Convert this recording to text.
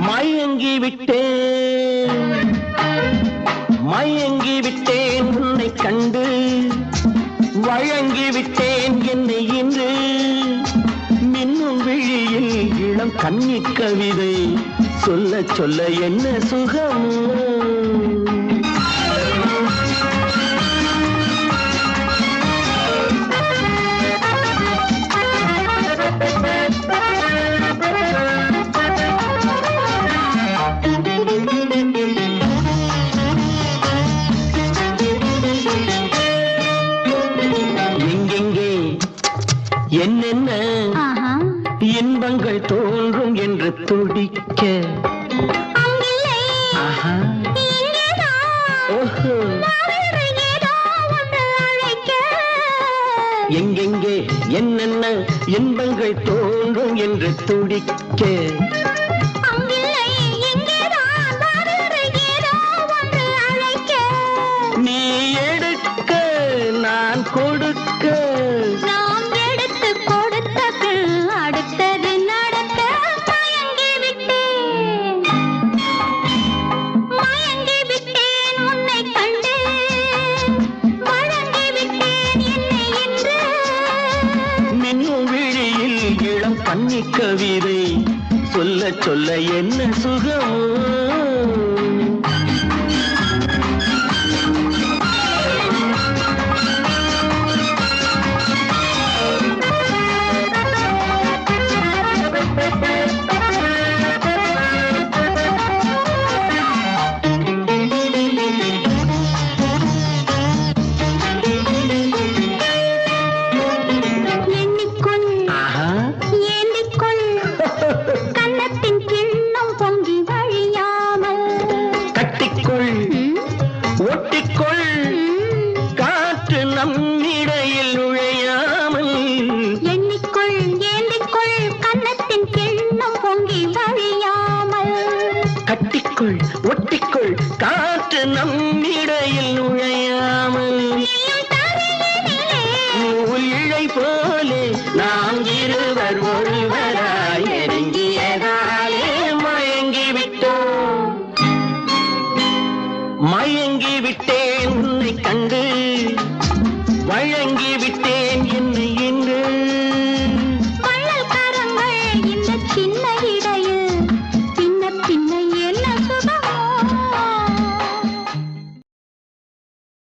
மயங்கி விட்டேன் மயங்கி விட்டேன் உன்னை கண்டு. வழங்கி விட்டேன் என்னை இன்று. மின்னும் விழியில் இளம் கண்ணி கவிதை. சொல்ல சொல்ல என்ன சுகம்? ஆஹா. இன்பங்கள் தோன்றும் என்று துடிக்க. எங்கெங்கே என்னென்ன இன்பங்கள் தோன்றும் என்று துடிக்க. இளம் கவிதை சொல்ல சொல்ல என்ன சுகம்? காற்று நம்மிடையில் நுழையாமல் எண்ணிக்கொள் ஏந்திக்கொள் கன்னத்தின் கிண்ணம் பொங்கி வழியாமல். கட்டிக்கொள் ஒட்டிக்கொள் காற்று நம்மிடையில் நுழையாமல். நீயும் தரையினிலே நூல் இழை போலே நாம் இருவர் ஒருவர்.